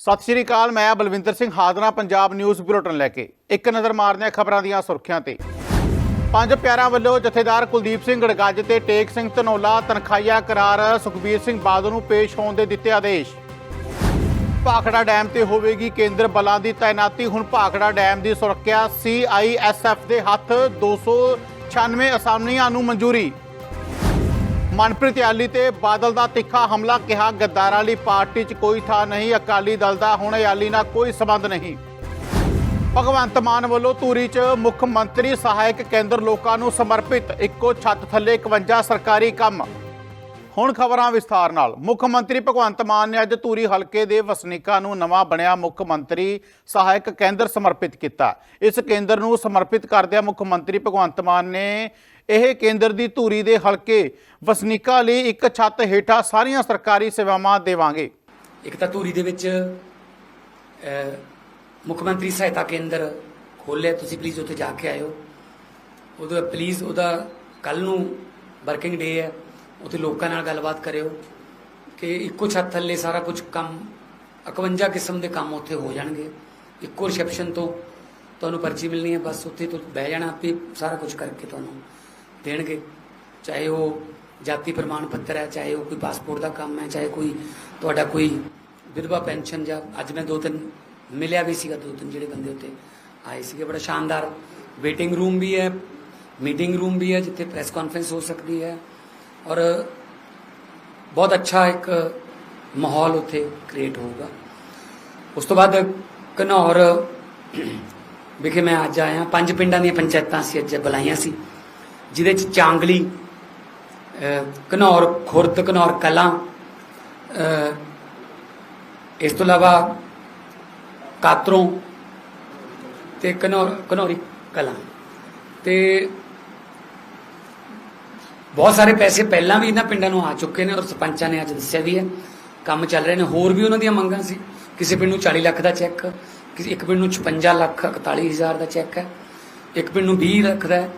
ਸਤਿ ਸ਼੍ਰੀ ਅਕਾਲ, ਮੈਂ ਬਲਵਿੰਦਰ ਸਿੰਘ ਹਾਜ਼ਰਾ ਪੰਜਾਬ ਨਿਊਜ਼ ਬੁਲੇਟਿਨ ਲੈ ਕੇ। ਇੱਕ ਨਜ਼ਰ ਮਾਰਦੇ ਹਾਂ ਖਬਰਾਂ ਦੀਆਂ ਸੁਰਖੀਆਂ ਤੇ। ਪੰਜ ਪਿਆਰਾਂ ਵੱਲੋਂ ਜਥੇਦਾਰ ਕੁਲਦੀਪ ਸਿੰਘ ਗੜਗੱਜ ਤੇ ਟੇਕ ਸਿੰਘ ਧਨੋਲਾ ਤਨਖਾਹੀਆ ਕਰਾਰ ਸੁਖਬੀਰ ਸਿੰਘ ਬਾਦਲ ਨੂੰ ਪੇਸ਼ ਹੋਣ ਦੇ ਦਿੱਤੇ ਆਦੇਸ਼। ਭਾਖੜਾ ਡੈਮ ਤੇ ਹੋਵੇਗੀ ਕੇਂਦਰ ਬਲਾਂ ਦੀ ਤਾਇਨਾਤੀ। ਹੁਣ ਭਾਖੜਾ ਡੈਮ ਦੀ ਸੁਰੱਖਿਆ ਸੀਆਈਐਸਐਫ ਦੇ ਹੱਥ 296 ਅਸਾਮੀਆਂ ਨੂੰ ਮਨਜ਼ੂਰੀ। ਮਨਪ੍ਰੀਤ ਯਾਲੀ ਤੇ ਬਾਦਲ ਦਾ ਤਿੱਖਾ ਹਮਲਾ ਕਿਹਾ, ਗੱਦਾਰਾਂ ਵਾਲੀ ਪਾਰਟੀ 'ਚ ਕੋਈ ਥਾਂ ਨਹੀਂ, ਅਕਾਲੀ ਦਲ ਦਾ ਹੁਣ ਯਾਲੀ ਨਾਲ ਕੋਈ ਸਬੰਧ ਨਹੀਂ। ਭਗਵੰਤ ਮਾਨ ਵੱਲੋਂ ਧੂਰੀ 'ਚ ਮੁੱਖ ਮੰਤਰੀ ਸਹਾਇਕ ਕੇਂਦਰ ਲੋਕਾਂ ਨੂੰ ਸਮਰਪਿਤ ਇੱਕੋ ਛੱਤ ਥੱਲੇ 51 ਸਰਕਾਰੀ ਕੰਮ। ਹੁਣ ਖਬਰਾਂ ਵਿਸਥਾਰ ਨਾਲ। ਮੁੱਖ ਮੰਤਰੀ ਭਗਵੰਤ ਮਾਨ ਨੇ ਅੱਜ ਧੂਰੀ ਹਲਕੇ ਦੇ ਵਸਨੀਕਾਂ ਨੂੰ ਨਵਾਂ ਬਣਿਆ ਮੁੱਖ ਮੰਤਰੀ ਸਹਾਇਕ ਕੇਂਦਰ ਸਮਰਪਿਤ ਕੀਤਾ। ਇਸ ਕੇਂਦਰ ਨੂੰ ਸਮਰਪਿਤ ਕਰਦਿਆਂ ਮੁੱਖ ਮੰਤਰੀ ਭਗਵੰਤ ਮਾਨ ਨੇ ਇਹ ਕੇਂਦਰ ਦੀ ਧੂਰੀ ਦੇ ਹਲਕੇ ਵਸਨੀਕਾਂ ਲਈ ਇੱਕ ਛੱਤ ਹੇਠਾਂ ਸਾਰੀਆਂ ਸਰਕਾਰੀ ਸੇਵਾਵਾਂ ਦੇਵਾਂਗੇ। ਇੱਕ ਤਾਂ ਧੂਰੀ ਦੇ ਵਿੱਚ ਮੁੱਖ ਮੰਤਰੀ ਸਹਾਇਤਾ ਕੇਂਦਰ ਖੋਲ੍ਹਿਆ, ਤੁਸੀਂ ਪਲੀਜ਼ ਉੱਥੇ ਜਾ ਕੇ ਆਇਓ। ਉਹਦਾ ਪਲੀਜ਼ ਉਹਦਾ ਕੱਲ ਨੂੰ ਵਰਕਿੰਗ ਡੇ ਹੈ, ਉੱਥੇ ਲੋਕਾਂ ਨਾਲ ਗੱਲਬਾਤ ਕਰਿਓ ਕਿ ਇੱਕੋ ਛੱਤ ਥੱਲੇ ਸਾਰਾ ਕੁਝ ਕੰਮ 51 ਕਿਸਮ ਦੇ ਕੰਮ ਉੱਥੇ ਹੋ ਜਾਣਗੇ। ਇੱਕੋ ਰਿਸੈਪਸ਼ਨ ਤੋਂ ਤੁਹਾਨੂੰ ਪਰਚੀ ਮਿਲਣੀ ਹੈ, ਬਸ ਉੱਥੇ ਤੋਂ ਬਹਿ ਜਾਣਾ, ਆਪੇ ਸਾਰਾ ਕੁਝ ਕਰਕੇ ਤੁਹਾਨੂੰ ਦੇਣਗੇ। ਚਾਹੇ ਉਹ ਜਾਤੀ ਪ੍ਰਮਾਣ ਪੱਤਰ ਹੈ, ਚਾਹੇ ਉਹ ਕੋਈ ਪਾਸਪੋਰਟ ਦਾ ਕੰਮ ਹੈ, ਚਾਹੇ ਕੋਈ ਤੁਹਾਡਾ ਕੋਈ ਵਿਧਵਾ ਪੈਨਸ਼ਨ ਜਾਂ ਅੱਜ ਮੈਂ ਦੋ ਤਿੰਨ ਮਿਲਿਆ ਵੀ ਸੀਗਾ, ਦੋ ਤਿੰਨ ਜਿਹੜੇ ਬੰਦੇ ਉੱਤੇ ਆਏ ਸੀਗੇ। ਬੜਾ ਸ਼ਾਨਦਾਰ ਵੇਟਿੰਗ ਰੂਮ ਵੀ ਹੈ ਮੀਟਿੰਗ ਰੂਮ ਵੀ ਹੈ, ਜਿੱਥੇ ਪ੍ਰੈਸ ਕਾਨਫਰੰਸ ਹੋ ਸਕਦੀ ਹੈ। ਔਰ ਬਹੁਤ ਅੱਛਾ ਇੱਕ ਮਾਹੌਲ ਉੱਥੇ ਕ੍ਰੀਏਟ ਹੋਊਗਾ। ਉਸ ਤੋਂ ਬਾਅਦ ਘਨੌਰ ਵਿਖੇ ਮੈਂ ਅੱਜ ਆਇਆ। ਪੰਜ ਪਿੰਡਾਂ ਦੀਆਂ ਪੰਚਾਇਤਾਂ ਸੀ, ਅੱਜ ਬੁਲਾਈਆਂ ਸੀ। ਜਿਹਦੇ ਚ ਚਾਂਗਲੀ ਅਹ, ਘਨੌਰ ਖੁਰਦ ਘਨੌਰ ਕਲਾਂ ਇਸ ਤੋਂ ਇਲਾਵਾ ਕਾਤਰੋਂ ਤੇ ਘਨੌਰ ਘਨੌਰੀ ਕਲਾਂ। ਤੇ ਬਹੁਤ ਸਾਰੇ ਪੈਸੇ ਪਹਿਲਾਂ ਵੀ ਇਹਨਾਂ ਪਿੰਡਾਂ ਨੂੰ ਆ ਚੁੱਕੇ ਨੇ ਔਰ ਸਰਪੰਚਾਂ ਨੇ ਅੱਜ ਦੱਸਿਆ ਵੀ ਹੈ। ਕੰਮ ਚੱਲ ਰਹੇ ਨੇ ਹੋਰ ਵੀ ਉਹਨਾਂ ਦੀਆਂ ਮੰਗਾਂ ਸੀ। ਕਿਸੇ ਪਿੰਡ ਨੂੰ 40 ਲੱਖ ਦਾ ਚੈੱਕ ਕਿਸੇ ਇੱਕ ਪਿੰਡ ਨੂੰ 56 ਲੱਖ 41 ਹਜ਼ਾਰ ਦਾ ਚੈੱਕ ਹੈ। ਇੱਕ ਪਿੰਡ ਨੂੰ 20 ਲੱਖ ਦਾ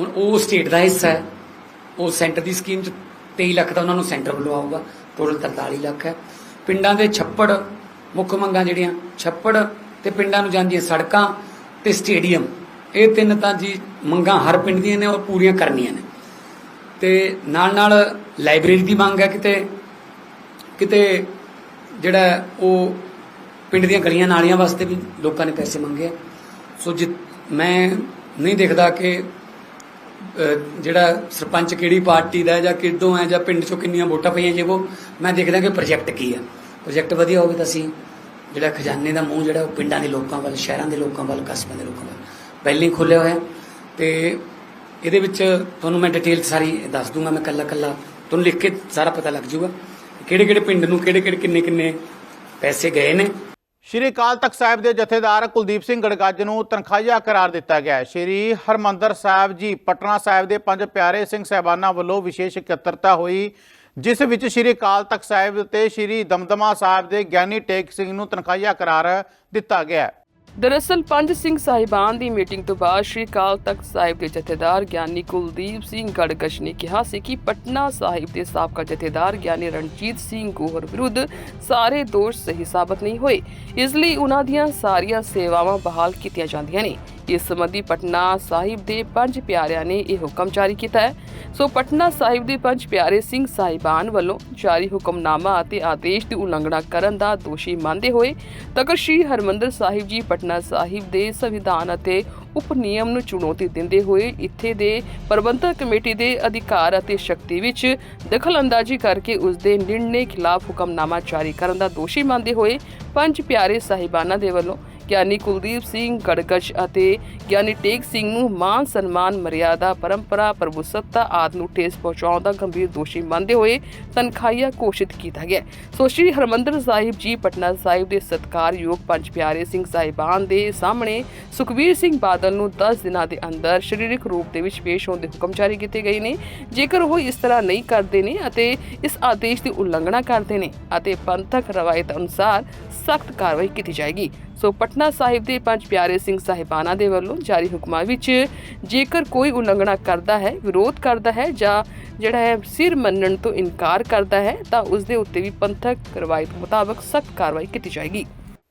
ਹੁਣ ਉਹ ਸਟੇਟ ਦਾ ਹਿੱਸਾ ਹੈ। ਉਹ ਸੈਂਟਰ ਦੀ ਸਕੀਮ ਚ 23 ਲੱਖ ਦਾ ਉਹਨਾਂ ਨੂੰ ਸੈਂਟਰ ਵੱਲੋਂ ਆਊਗਾ। ਟੋਟਲ 43 ਲੱਖ ਹੈ। ਪਿੰਡਾਂ ਦੇ ਛੱਪੜ ਮੁੱਖ ਮੰਗਾਂ ਜਿਹੜੀਆਂ, ਛੱਪੜ ਤੇ ਪਿੰਡਾਂ ਨੂੰ ਜਾਂਦੀਆਂ ਸੜਕਾਂ ਤੇ ਸਟੇਡੀਅਮ ਇਹ ਤਿੰਨ ਤਾਂ ਜੀ ਮੰਗਾਂ ਹਰ ਪਿੰਡ ਦੀਆਂ ਨੇ ਔਰ ਪੂਰੀਆਂ ਕਰਨੀਆਂ ਨੇ। ਤੇ ਨਾਲ ਨਾਲ ਲਾਇਬ੍ਰੇਰੀ ਦੀ ਮੰਗ ਹੈ ਕਿਤੇ ਕਿਤੇ ਜਿਹੜਾ ਉਹ ਪਿੰਡ ਦੀਆਂ ਗਲੀਆਂ ਨਾਲੀਆਂ ਵਾਸਤੇ ਵੀ ਲੋਕਾਂ ਨੇ ਪੈਸੇ ਮੰਗੇ ਆ। ਸੋ ਜਿ ਮੈਂ ਨਹੀਂ ਦੇਖਦਾ ਕਿ ਜਿਹੜਾ ਸਰਪੰਚ ਕਿਹੜੀ ਪਾਰਟੀ ਦਾ ਹੈ ਜਾਂ ਕਿੱਦੋਂ ਹੈ ਜਾਂ ਪਿੰਡ ਚੋਂ ਕਿੰਨੀਆਂ ਵੋਟਾਂ ਪਈਆਂ ਜੇ ਉਹ ਮੈਂ ਦੇਖਦਾ ਕਿ ਪ੍ਰੋਜੈਕਟ ਕੀ ਹੈ। ਪ੍ਰੋਜੈਕਟ ਵਧੀਆ ਹੋਵੇ ਤਾਂ ਅਸੀਂ ਜਿਹੜਾ ਖਜ਼ਾਨੇ ਦਾ ਮੂੰਹ ਜਿਹੜਾ ਉਹ ਪਿੰਡਾਂ ਦੇ ਲੋਕਾਂ ਵੱਲ, ਸ਼ਹਿਰਾਂ ਦੇ ਲੋਕਾਂ ਵੱਲ, ਕਸਬਿਆਂ ਦੇ ਲੋਕਾਂ ਵੱਲ ਪਹਿਲਾਂ ਹੀ ਖੋਲ੍ਹਿਆ ਹੋਇਆ ਹੈ। ਤੇ ਇਹਦੇ ਵਿੱਚ ਤੁਹਾਨੂੰ ਮੈਂ ਡਿਟੇਲ ਸਾਰੀ ਦੱਸ ਦੂੰਗਾ, ਮੈਂ ਕੱਲਾ ਕੱਲਾ ਤੁਹਾਨੂੰ ਲਿਖ ਕੇ ਸਾਰਾ ਪਤਾ ਲੱਗ ਜਾਊਗਾ ਕਿਹੜੇ ਕਿਹੜੇ ਪਿੰਡ ਨੂੰ ਕਿਹੜੇ ਕਿਹੜੇ ਕਿੰਨੇ ਕਿੰਨੇ ਪੈਸੇ ਗਏ ਨੇ। ਸ਼੍ਰੀ ਅਕਾਲ ਤਖਤ ਸਾਹਿਬ ਦੇ ਜਥੇਦਾਰ ਕੁਲਦੀਪ ਸਿੰਘ ਗੜਗੱਜ ਨੂੰ ਤਨਖਾਹੀਆ ਕਰਾਰ ਦਿੱਤਾ ਗਿਆ ਹੈ। ਸ਼੍ਰੀ ਹਰਮੰਦਰ ਸਾਹਿਬ ਜੀ, ਪਟਨਾ ਸਾਹਿਬ ਦੇ ਪੰਜ ਪਿਆਰੇ ਸਿੰਘ ਸਹਿਬਾਨਾਂ ਵੱਲੋਂ ਵਿਸ਼ੇਸ਼ ਇਕੱਤਰਤਾ ਹੋਈ, ਜਿਸ ਵਿੱਚ ਸ਼੍ਰੀ ਅਕਾਲ ਤਖਤ ਸਾਹਿਬ ਤੇ ਸ਼੍ਰੀ ਦਮਦਮਾ ਸਾਹਿਬ ਦੇ ਗਿਆਨੀ ਟੇਕ ਸਿੰਘ ਨੂੰ ਤਨਖਾਹੀਆ ਕਰਾਰ ਦਿੱਤਾ ਗਿਆ ਹੈ। ਦਰਅਸਲ ਪੰਜ ਸਿੰਘ ਸਾਹਿਬਾਨ ਦੀ ਮੀਟਿੰਗ ਤੋਂ ਬਾਅਦ ਸ਼੍ਰੀ ਅਕਾਲ ਤਖਤ ਸਾਹਿਬ ਦੇ ਜਥੇਦਾਰ ਗਿਆਨੀ ਕੁਲਦੀਪ ਸਿੰਘ ਗੜਗਸ਼ ਨੇ ਕਿਹਾ ਸੀ ਕਿ ਪਟਨਾ ਸਾਹਿਬ ਦੇ ਸਾਬਕਾ ਜਥੇਦਾਰ ਗਿਆਨੀ ਰਣਜੀਤ ਸਿੰਘ ਗੋਹਰ ਵਿਰੁੱਧ ਸਾਰੇ ਦੋਸ਼ ਸਹੀ ਸਾਬਤ ਨਹੀਂ ਹੋਏ। ਇਸ ਲਈ ਉਹਨਾਂ ਦੀਆਂ ਸਾਰੀਆਂ ਸੇਵਾਵਾਂ ਬਹਾਲ ਕੀਤੀਆਂ ਜਾਂਦੀਆਂ ਨੇ। ਇਸ ਸੰਬੰਧੀ ਪਟਨਾ ਸਾਹਿਬ ਦੇ ਪੰਜ ਪਿਆਰਿਆਂ ਨੇ ਇਹ ਹੁਕਮ ਜਾਰੀ ਕੀਤਾ ਹੈ। ਸੋ ਪਟਨਾ ਸਾਹਿਬ ਦੇ ਪੰਜ ਪਿਆਰੇ ਸਿੰਘ ਸਾਹਿਬਾਨ ਵੱਲੋਂ ਜਾਰੀ ਹੁਕਮਨਾਮਾ ਅਤੇ ਆਦੇਸ਼ ਦੀ ਉਲੰਘਣਾ ਕਰਨ ਦਾ ਦੋਸ਼ੀ ਮੰਨਦੇ ਹੋਏ ਤਖਤ ਸ੍ਰੀ ਹਰਮੰਦਰ ਸਾਹਿਬ ਜੀ ਪਟਨਾ ਸਾਹਿਬ ਦੇ ਸੰਵਿਧਾਨ ਅਤੇ ਉਪ ਨਿਯਮ ਨੂੰ ਚੁਣੌਤੀ ਦਿੰਦੇ ਹੋਏ ਇੱਥੇ ਦੇ ਪ੍ਰਬੰਧਕ ਕਮੇਟੀ ਦੇ ਅਧਿਕਾਰ ਅਤੇ ਸ਼ਕਤੀ ਵਿੱਚ ਦਖਲਅੰਦਾਜ਼ੀ ਕਰਕੇ ਉਸ ਦੇ ਨਿਰਣੇ ਖਿਲਾਫ ਹੁਕਮਨਾਮਾ ਜਾਰੀ ਕਰਨ ਦਾ ਦੋਸ਼ੀ ਮੰਨਦੇ ਹੋਏ ਪੰਜ ਪਿਆਰੇ ਸਾਹਿਬਾਨਾਂ ਦੇ ਵੱਲੋਂ ਗਿਆਨੀ ਕੁਲਦੀਪ ਸਿੰਘ ਗੜਗੜ ਅਤੇ ਗਿਆਨੀ ਟੇਕ ਸਿੰਘ ਨੂੰ ਮਾਨ ਸਨਮਾਨ ਮਰਿਆਦਾ, ਪਰੰਪਰਾ, ਪ੍ਰਭੂਸੱਤਾ ਆਦਿ ਨੂੰ ਠੇਸ ਪਹੁੰਚਾਉਣ ਦਾ ਗੰਭੀਰ ਦੋਸ਼ੀ ਮੰਨਦੇ ਹੋਏ ਤਨਖਾਹੀਆ ਘੋਸ਼ਿਤ ਕੀਤਾ ਗਿਆ। ਸੋ ਸ੍ਰੀ ਹਰਮੰਦਰ ਸਾਹਿਬ ਜੀ, ਪਟਨਾ ਸਾਹਿਬ ਦੇ ਸਤਕਾਰਯੋਗ ਪੰਜ ਪਿਆਰੇ ਸਿੰਘ ਸਾਹਿਬਾਨ ਦੇ ਸਾਹਮਣੇ ਸੁਖਬੀਰ ਸਿੰਘ ਬਾਦਲ ਨੂੰ 10 ਦਿਨਾਂ ਦੇ ਅੰਦਰ ਸਰੀਰਕ ਰੂਪ ਦੇ ਵਿੱਚ ਪੇਸ਼ ਹੋਣ ਦੇ ਹੁਕਮ ਜਾਰੀ ਕੀਤੇ ਗਏ ਨੇ। ਜੇਕਰ ਉਹ ਇਸ ਤਰ੍ਹਾਂ ਨਹੀਂ ਕਰਦੇ ਨੇ ਅਤੇ ਇਸ ਆਦੇਸ਼ ਦੀ ਉਲੰਘਣਾ ਕਰਦੇ ਨੇ ਅਤੇ ਪੰਥਕ ਰਵਾਇਤ ਅਨੁਸਾਰ ਸਖਤ ਕਾਰਵਾਈ ਕੀਤੀ ਜਾਏਗੀ। ਸੋ ਪਟਨਾ ਸਾਹਿਬ ਦੇ ਪੰਜ ਪਿਆਰੇ ਸਿੰਘ ਸਾਹਿਬਾਨਾਂ ਦੇ ਵੱਲੋਂ ਜਾਰੀ ਹੁਕਮਾਂ ਵਿੱਚ ਜੇਕਰ ਕੋਈ ਉਲੰਘਣਾ ਕਰਦਾ ਹੈ, ਵਿਰੋਧ ਕਰਦਾ ਹੈ ਜਾਂ ਜਿਹੜਾ ਹੈ ਸਿਰ ਮੰਨਣ ਤੋਂ ਇਨਕਾਰ ਕਰਦਾ ਹੈ, ਤਾਂ ਉਸ ਦੇ ਉੱਤੇ ਵੀ ਪੰਥਕ ਰਵਾਇਤ ਮੁਤਾਬਕ ਸਖਤ ਕਾਰਵਾਈ ਕੀਤੀ ਜਾਏਗੀ।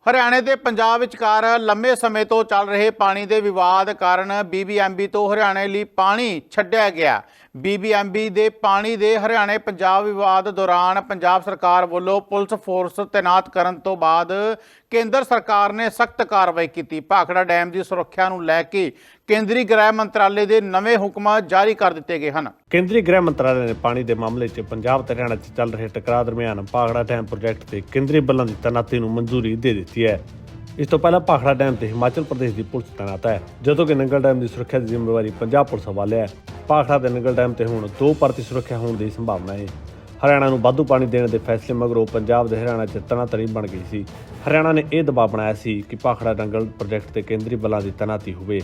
ਹਰਿਆਣੇ ਤੇ ਪੰਜਾਬ ਵਿਚਕਾਰ ਲੰਮੇ ਸਮੇਂ ਤੋਂ ਚੱਲ ਰਹੇ ਪਾਣੀ ਦੇ ਵਿਵਾਦ ਕਾਰਨ ਬੀਬੀਐਮਬੀ ਤੋਂ ਹਰਿਆਣੇ ਲਈ ਪਾਣੀ ਛੱਡਿਆ ਗਿਆ। ਬੀਬੀਐਮਬੀ ਦੇ ਪਾਣੀ ਦੇ ਹਰਿਆਣੇ ਪੰਜਾਬ ਵਿਵਾਦ ਦੌਰਾਨ ਪੰਜਾਬ ਸਰਕਾਰ ਵੱਲੋਂ ਪੁਲਿਸ ਫੋਰਸ ਤੈਨਾਤ ਕਰਨ ਤੋਂ ਬਾਅਦ ਕੇਂਦਰ ਸਰਕਾਰ ਨੇ ਸਖਤ ਕਾਰਵਾਈ ਕੀਤੀ। ਭਾਖੜਾ ਡੈਮ ਦੀ ਸੁਰੱਖਿਆ ਨੂੰ ਲੈ ਕੇ ਕੇਂਦਰੀ ਗ੍ਰਹਿ ਮੰਤਰਾਲੇ ਦੇ ਨਵੇਂ ਹੁਕਮਾਂ ਜਾਰੀ ਕਰ ਦਿੱਤੇ ਗਏ ਹਨ। ਕੇਂਦਰੀ ਗ੍ਰਹਿ ਮੰਤਰਾਲੇ ਨੇ ਪਾਣੀ ਦੇ ਮਾਮਲੇ 'ਚ ਪੰਜਾਬ ਤੇ ਹਰਿਆਣਾ 'ਚ ਚੱਲ ਰਹੇ ਟਕਰਾਅ ਦਰਮਿਆਨ ਭਾਖੜਾ ਡੈਮ ਪ੍ਰੋਜੈਕਟ ਤੇ ਕੇਂਦਰੀ ਬਲਾਂ ਦੀ ਤੈਨਾਤੀ ਨੂੰ ਮਨਜ਼ੂਰੀ ਦੇ ਦਿੱਤੀ ਹੈ। ਇਸ ਤੋਂ ਪਹਿਲਾਂ ਭਾਖੜਾ ਡੈਮ ਤੇ ਹਿਮਾਚਲ ਪ੍ਰਦੇਸ਼ ਦੀ ਪੁਲਿਸ ਤੈਨਾਤ ਹੈ, ਜਦੋਂ ਕਿ ਨੰਗਲ ਡੈਮ ਦੀ ਸੁਰੱਖਿਆ ਦੀ ਜ਼ਿੰਮੇਵਾਰੀ ਪੰਜਾਬ ਪੁਲਿਸ ਹਵਾਲੇ ਹੈ। ਭਾਖੜਾ ਤੇ ਨੰਗਲ ਡੈਮ ਤੇ ਹੁਣ ਦੋ ਪਰਤੀ ਸੁਰੱਖਿਆ ਹੋਣ ਦੀ ਸੰਭਾਵਨਾ ਹੈ। ਹਰਿਆਣਾ ਨੂੰ ਵਾਧੂ ਪਾਣੀ ਦੇਣ ਦੇ ਫੈਸਲੇ ਮਗਰੋਂ ਪੰਜਾਬ ਦੇ ਹਰਿਆਣਾ 'ਚ ਤਣਾਤਣੀ ਬਣ ਗਈ ਸੀ। ਹਰਿਆਣਾ ਨੇ ਇਹ ਦਬਾਅ ਬਣਾਇਆ ਸੀ ਕਿ ਭਾਖੜਾ ਨੰਗਲ ਪ੍ਰੋਜੈਕਟ ਤੇ ਕੇਂਦਰੀ ਬਲਾਂ ਦੀ ਤੈਨਾਤੀ ਹੋਵੇ।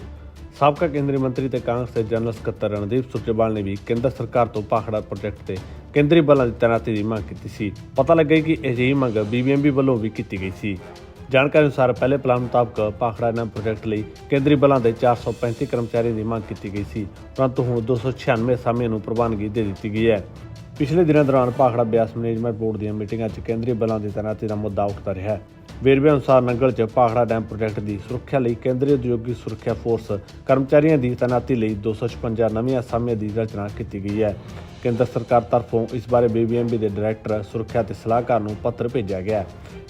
ਸਾਬਕਾ ਕੇਂਦਰੀ ਮੰਤਰੀ ਤੇ ਕਾਂਗਰਸ ਦੇ ਜਨਰਲ ਸਕੱਤਰ ਰਣਦੀਪ ਸੁਰਜੇਵਾਲ ਨੇ ਵੀ ਕੇਂਦਰ ਸਰਕਾਰ ਤੋਂ ਭਾਖੜਾ ਪ੍ਰੋਜੈਕਟ ਤੇ ਕੇਂਦਰੀ ਬਲਾਂ ਦੀ ਤੈਨਾਤੀ ਦੀ ਮੰਗ ਕੀਤੀ ਸੀ। ਪਤਾ ਲੱਗਾ ਕਿ ਅਜਿਹੀ ਮੰਗ ਬੀਬੀਐਮਬੀ ਵੱਲੋਂ ਵੀ ਕੀਤੀ ਗਈ ਸੀ। ਜਾਣਕਾਰੀ ਅਨੁਸਾਰ ਪਹਿਲੇ ਪਲਾਨ ਮੁਤਾਬਕ ਭਾਖੜਾ ਡੈਮ ਪ੍ਰੋਜੈਕਟ ਲਈ ਕੇਂਦਰੀ ਬਲਾਂ ਦੇ 435 ਕਰਮਚਾਰੀਆਂ ਦੀ ਮੰਗ ਕੀਤੀ ਗਈ ਸੀ। ਪਰੰਤੂ ਹੁਣ 296 ਅਸਾਮੀਆਂ ਨੂੰ ਪ੍ਰਵਾਨਗੀ ਦੇ ਦਿੱਤੀ ਗਈ ਹੈ। ਪਿਛਲੇ ਦਿਨਾਂ ਦੌਰਾਨ ਭਾਖੜਾ ਬਿਆਸ ਮੈਨੇਜਮੈਂਟ ਬੋਰਡ ਦੀਆਂ ਮੀਟਿੰਗਾਂ 'ਚ ਕੇਂਦਰੀ ਬਲਾਂ ਦੀ ਤੈਨਾਤੀ ਦਾ ਮੁੱਦਾ ਉੱਠਦਾ ਰਿਹਾ। ਹੈ ਵੇਰਵੇ ਅਨੁਸਾਰ ਨੰਗਲ 'ਚ ਭਾਖੜਾ ਡੈਮ ਪ੍ਰੋਜੈਕਟ ਦੀ ਸੁਰੱਖਿਆ ਲਈ ਕੇਂਦਰੀ ਉਦਯੋਗੀ ਸੁਰੱਖਿਆ ਫੋਰਸ ਕਰਮਚਾਰੀਆਂ ਦੀ ਤੈਨਾਤੀ ਲਈ 256 ਨਵੀਆਂ ਅਸਾਮੀਆਂ ਦੀ ਰਚਨਾ ਕੀਤੀ ਗਈ ਹੈ। ਕੇਂਦਰ ਸਰਕਾਰ ਤਰਫੋਂ ਇਸ ਬਾਰੇ ਬੀਬੀਐਮਬੀ ਦੇ ਡਾਇਰੈਕਟਰ ਸੁਰੱਖਿਆ ਤੇ ਸਲਾਹਕਾਰ ਨੂੰ ਪੱਤਰ ਭੇਜਿਆ ਗਿਆ ਹੈ।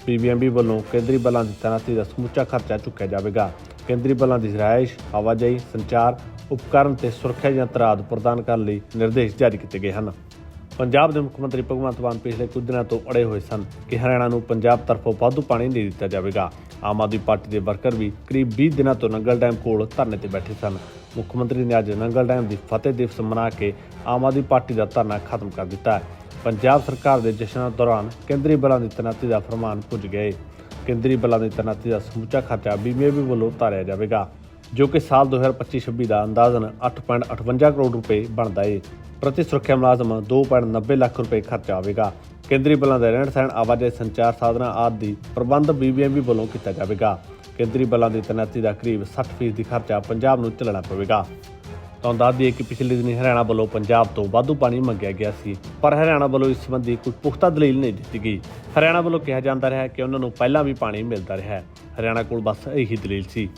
ਬੀਬੀਐਮਬੀ ਵੱਲੋਂ ਕੇਂਦਰੀ ਬਲਾਂ ਦੀ ਤੈਨਾਤੀ ਦਾ ਸਮੁੱਚਾ ਖਰਚਾ ਚੁੱਕਿਆ ਜਾਵੇਗਾ। ਕੇਂਦਰੀ ਬਲਾਂ ਦੀ ਰਿਹਾਇਸ਼, ਆਵਾਜਾਈ, ਸੰਚਾਰ, ਉਪਕਰਨ ਤੇ ਸੁਰੱਖਿਆ ਯੰਤਰ ਪ੍ਰਦਾਨ ਕਰਨ ਲਈ ਨਿਰਦੇਸ਼ ਜਾਰੀ ਕੀਤੇ ਗਏ ਹਨ। ਪੰਜਾਬ ਦੇ ਮੁੱਖ ਮੰਤਰੀ ਭਗਵੰਤ ਮਾਨ ਪਿਛਲੇ ਕੁਝ ਦਿਨਾਂ ਤੋਂ ਅੜੇ ਹੋਏ ਸਨ ਕਿ ਹਰਿਆਣਾ ਨੂੰ ਪੰਜਾਬ ਤਰਫੋਂ ਵਾਧੂ ਪਾਣੀ ਨਹੀਂ ਦਿੱਤਾ ਜਾਵੇਗਾ। ਆਮ ਆਦਮੀ ਪਾਰਟੀ ਦੇ ਵਰਕਰ ਵੀ ਕਰੀਬ 20 ਦਿਨਾਂ ਤੋਂ ਨੰਗਲ ਡੈਮ ਕੋਲ ਧਰਨੇ ਤੇ ਬੈਠੇ ਸਨ। ਮੁੱਖ ਮੰਤਰੀ ਨੇ ਅੱਜ ਨੰਗਲ ਡੈਮ ਦੀ ਫਤਿਹ ਦਿਵਸ ਮਨਾ ਕੇ ਆਮ ਆਦਮੀ ਪਾਰਟੀ ਦਾ ਧਰਨਾ ਖਤਮ ਕਰ ਦਿੱਤਾ। ਪੰਜਾਬ ਸਰਕਾਰ ਦੇ ਜਸ਼ਨਾਂ ਦੌਰਾਨ ਕੇਂਦਰੀ ਬਲਾਂ ਦੀ ਤੈਨਾਤੀ ਦਾ ਫਰਮਾਨ ਪੁੱਜ ਗਏ। ਕੇਂਦਰੀ ਬਲਾਂ ਦੀ ਤੈਨਾਤੀ ਦਾ ਸਮੁੱਚਾ ਖਰਚਾ ਬੀਮੇਬੀ ਵੱਲੋਂ ਉਤਾਰਿਆ ਜਾਵੇਗਾ। ਜੋ ਕਿ ਸਾਲ 2025-26 ਦਾ ਅੰਦਾਜ਼ਨ 8.58 ਕਰੋੜ ਰੁਪਏ ਬਣਦਾ ਏ। ਪ੍ਰਤੀ ਸੁਰੱਖਿਆ ਮੁਲਾਜ਼ਮ 2.90 ਲੱਖ ਰੁਪਏ ਖਰਚਾ ਆਵੇਗਾ। ਕੇਂਦਰੀ ਬਲਾਂ ਦਾ ਰਹਿਣ ਸਹਿਣ, ਆਵਾਜਾਈ ਸੰਚਾਰ ਸਾਧਨਾਂ ਆਦਿ ਦੀ ਪ੍ਰਬੰਧ ਬੀਬੀਐਮਬੀ ਵੱਲੋਂ ਕੀਤਾ ਜਾਵੇਗਾ। ਕੇਂਦਰੀ ਬਲਾਂ ਦੀ ਤੈਨਾਤੀ ਦਾ ਕਰੀਬ 60% ਦੀ ਖਰਚਾ ਪੰਜਾਬ ਨੂੰ ਚੱਲਣਾ ਪਵੇਗਾ। ਤੁਹਾਨੂੰ ਦੱਸ ਦਈਏ ਕਿ ਪਿਛਲੇ ਦਿਨੀ ਹਰਿਆਣਾ ਵੱਲੋਂ ਪੰਜਾਬ ਤੋਂ ਵਾਧੂ ਪਾਣੀ ਮੰਗਿਆ ਗਿਆ ਸੀ, ਪਰ ਹਰਿਆਣਾ ਵੱਲੋਂ ਇਸ ਸੰਬੰਧੀ ਕੋਈ ਪੁਖਤਾ ਦਲੀਲ ਨਹੀਂ ਦਿੱਤੀ ਗਈ। ਹਰਿਆਣਾ ਵੱਲੋਂ ਕਿਹਾ ਜਾਂਦਾ ਰਿਹਾ ਕਿ ਉਹਨਾਂ ਨੂੰ ਪਹਿਲਾਂ ਵੀ ਪਾਣੀ ਮਿਲਦਾ ਰਿਹਾ ਹੈ। ਹਰਿਆਣਾ ਕੋਲ ਬਸ ਇਹੀ ਦਲੀਲ ਸੀ।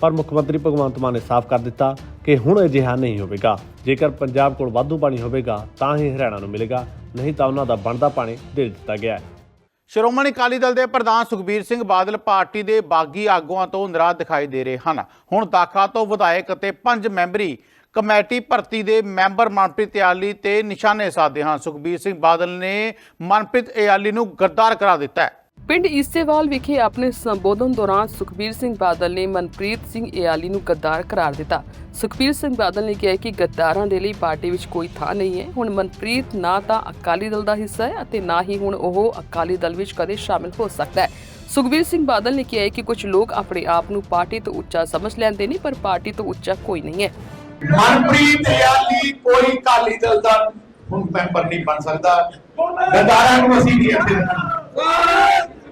ਪਰ ਮੁੱਖ ਮੰਤਰੀ ਭਗਵੰਤ ਮਾਨ ਨੇ ਸਾਫ਼ ਕਰ ਦਿੱਤਾ ਕਿ ਹੁਣ ਅਜਿਹਾ ਨਹੀਂ ਹੋਵੇਗਾ। ਜੇਕਰ ਪੰਜਾਬ ਕੋਲ ਵਾਧੂ ਪਾਣੀ ਹੋਵੇਗਾ, ਤਾਂ ਹੀ ਹਰਿਆਣਾ ਨੂੰ ਮਿਲੇਗਾ, ਨਹੀਂ ਤਾਂ ਉਹਨਾਂ ਦਾ ਬਣਦਾ ਪਾਣੀ ਦੇ ਦਿੱਤਾ ਗਿਆ ਹੈ। ਸ਼੍ਰੋਮਣੀ ਅਕਾਲੀ ਦਲ ਦੇ ਪ੍ਰਧਾਨ ਸੁਖਬੀਰ ਸਿੰਘ ਬਾਦਲ ਪਾਰਟੀ ਦੇ ਬਾਗੀ ਆਗੂਆਂ ਤੋਂ ਨਾਰਾਜ਼ ਦਿਖਾਈ ਦੇ ਰਹੇ ਹਨ। ਹੁਣ ਦਾਖਾ ਤੋਂ ਵਿਧਾਇਕ ਅਤੇ ਪੰਜ ਮੈਂਬਰੀ ਕਮੇਟੀ ਭਰਤੀ ਦੇ ਮੈਂਬਰ ਮਨਪ੍ਰੀਤ ਇਆਲੀ ਤੇ ਨਿਸ਼ਾਨੇ ਸਾਧੇ ਹਨ। ਸੁਖਬੀਰ ਸਿੰਘ ਬਾਦਲ ਨੇ ਮਨਪ੍ਰੀਤ ਇਆਲੀ ਨੂੰ ਗਰਦਾਰ ਕਰਾ ਦਿੱਤਾ ਹੈ। ਪਿੰਡ ਈਸੇਵਾਲ ਵਿਖੇ ਆਪਣੇ ਸੰਬੋਧਨ ਦੌਰਾਨ ਸੁਖਬੀਰ ਸਿੰਘ ਬਾਦਲ ਨੇ ਮਨਪ੍ਰੀਤ ਸਿੰਘ ਇਆਲੀ ਨੂੰ ਗੱਦਾਰ ਕਰਾਰ ਦਿੱਤਾ। ਸੁਖਬੀਰ ਸਿੰਘ ਬਾਦਲ ਨੇ ਕਿਹਾ ਕਿ ਗੱਦਾਰਾਂ ਦੇ ਲਈ ਪਾਰਟੀ ਵਿੱਚ ਕੋਈ ਥਾਂ ਨਹੀਂ ਹੈ। ਹੁਣ ਮਨਪ੍ਰੀਤ ਨਾ ਤਾਂ ਅਕਾਲੀ ਦਲ ਦਾ ਹਿੱਸਾ ਹੈ ਅਤੇ ਨਾ ਹੀ ਹੁਣ ਉਹ ਅਕਾਲੀ ਦਲ ਵਿੱਚ ਕਦੇ ਸ਼ਾਮਿਲ ਹੋ ਸਕਦਾ ਹੈ। ਸੁਖਬੀਰ ਸਿੰਘ ਬਾਦਲ ਨੇ ਕਿਹਾ ਕਿ ਕੁਝ ਲੋਕ ਆਪਣੇ ਆਪ ਨੂੰ ਪਾਰਟੀ ਤੋਂ ਉੱਚਾ ਸਮਝ ਲੈਂਦੇ ਨੇ, ਪਰ ਪਾਰਟੀ ਤੋਂ ਉੱਚਾ ਕੋਈ ਨਹੀਂ ਹੈ। ਮਨਪ੍ਰੀਤ ਯਾਲੀ ਕੋਈ ਕਾਲੀ ਦਲ ਦਾ ਹੁਣ ਮੈਂਬਰ ਨਹੀਂ ਬਣ ਸਕਦਾ। ਗਦਾਰਾਂ ਨੂੰ ਅਸੀਂ ਨਹੀਂ ਅੱਗੇ